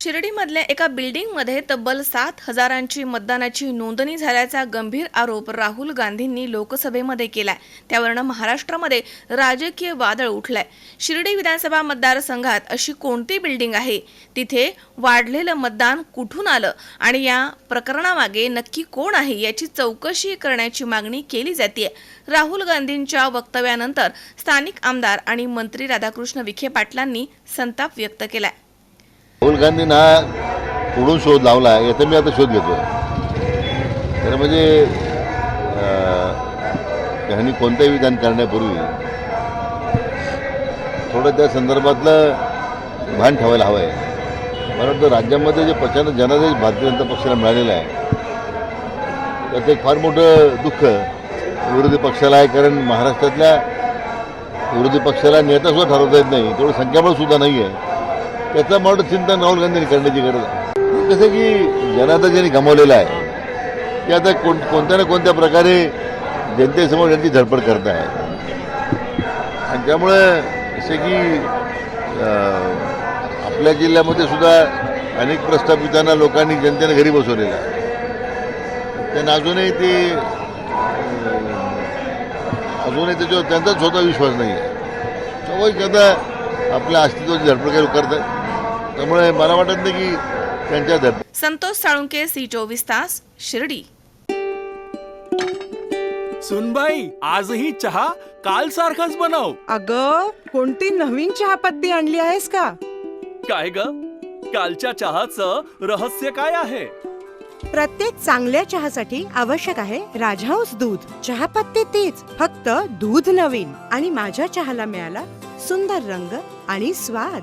शिर्डीमधल्या एका बिल्डिंगमध्ये तब्बल सात हजारांची मतदानाची नोंदणी झाल्याचा गंभीर आरोप राहुल गांधींनी लोकसभेमध्ये केलाय. त्यावरनं महाराष्ट्रामध्ये राजकीय वादळ उठलंय. शिर्डी विधानसभा मतदारसंघात अशी कोणती बिल्डिंग आहे? तिथे वाढलेलं मतदान कुठून आलं? आणि या प्रकरणामागे नक्की कोण आहे याची चौकशी करण्याची मागणी केली जाते राहुल गांधींच्या वक्तव्यानंतर स्थानिक आमदार आणि मंत्री राधाकृष्ण विखे पाटलांनी संताप व्यक्त केलाय. राहुल गांधींना पुढून शोध लावला आहे याचा मी आता शोध घेतो तर म्हणजे ह्यांनी त्यांनी कोणतंही विधान करण्यापूर्वी थोडं त्या संदर्भातलं भान ठेवायला हवं आहे मला वाटतं राज्यामध्ये जे प्रचंड जनादेश भारतीय जनता पक्षाला मिळालेला आहे त्याचं एक फार मोठं दुःख विरोधी पक्षाला आहे कारण महाराष्ट्रातल्या विरोधी पक्षाला नेतासुद्धा ठरवता येत नाही. तेवढं संख्याबळ सुद्धा नाही आहे त्याचं मोठं चिंतन राहुल गांधींनी करण्याची गरज आहे. कसं की जनादा ज्यांनी गमावलेला आहे ते आता कोण कोणत्या ना कोणत्या प्रकारे जनतेसमोर त्यांची धडपड करत आहे. आणि त्यामुळे जसे की आपल्या जिल्ह्यामध्ये सुद्धा अनेक प्रस्थापितांना लोकांनी जनतेने घरी बसवलेलं आहे. त्यांना अजूनही ते अजूनही त्याच्यावर त्यांचाच स्वतः विश्वास नाही आहे. स्वाभाविक आता आपल्या अस्तित्वाची धडपड काही करतात त्यामुळे मला वाटत नाही की त्यांच्या संतोष साळुंके सी चोवीस तास शिर्डी. सुनबाई आजही चहा काल सारखाच बनव. अग कोणती नवीन चहापत्ती आणली आहेस का? काय ग? कालच्या चहाचं रहस्य काय आहे? प्रत्येक चांगल्या चहासाठी आवश्यक आहे राजहंस दूध. चहापत्ती तीच फक्त दूध नवीन. आणि माझ्या चहाला मिळाला सुंदर रंग आणि स्वाद.